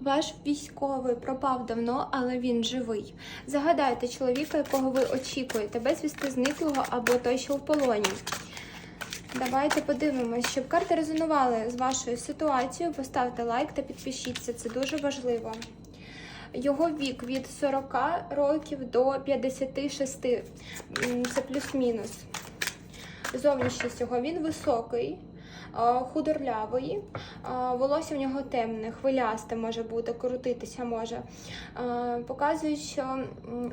Ваш військовий пропав давно, але він живий. Загадайте чоловіка, якого ви очікуєте, безвісти зниклого або той, що в полоні. Давайте подивимось, щоб карти резонували з вашою ситуацією. Поставте лайк та підпишіться, це дуже важливо. Його вік від 40 років до 56, М, це плюс-мінус. Зовнішність його він високий, а, волосся в нього темне, хвилясте може бути, крутитися може. А, Показують, що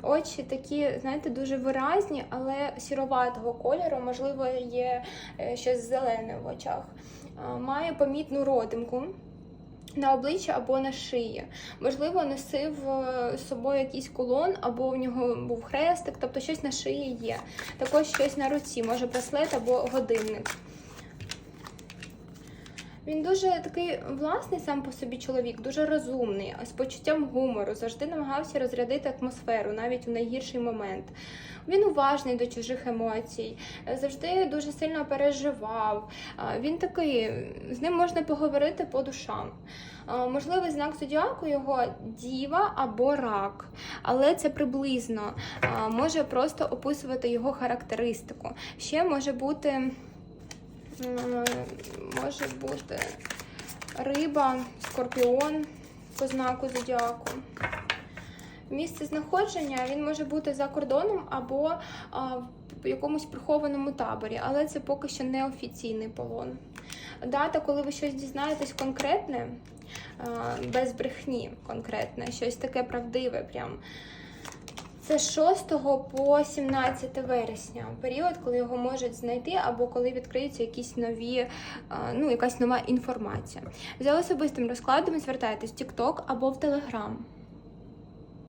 очі такі, знаєте, дуже виразні, але сіроватого кольору, можливо, є е, щось зелене в очах. Має помітну родимку. На обличчі або на шиї. Можливо, носив е, з собою якийсь кулон, або в нього був хрестик, тобто щось на шиї є. Також щось на руці, може браслет або годинник. Він дуже такий власний сам по собі чоловік, дуже розумний, з почуттям гумору, завжди намагався розрядити атмосферу, навіть у найгірший момент. Він уважний до чужих емоцій, завжди дуже сильно переживав. Він такий, з ним можна поговорити по душам. Можливий знак зодіаку його діва або рак, але це приблизно може просто описувати його характеристику. Ще може бути. Може бути риба, скорпіон по знаку зодіаку. Місце знаходження він може бути за кордоном або в якомусь прихованому таборі, але це поки що не офіційний полон. Дата, коли ви щось дізнаєтесь конкретне, без брехні конкретне, щось таке правдиве, прям. Це з 6 по 17 вересня, період, коли його можуть знайти, або коли відкриються якісь нові, ну, якась нова інформація. За особистим розкладом звертайтесь в TikTok або в Telegram.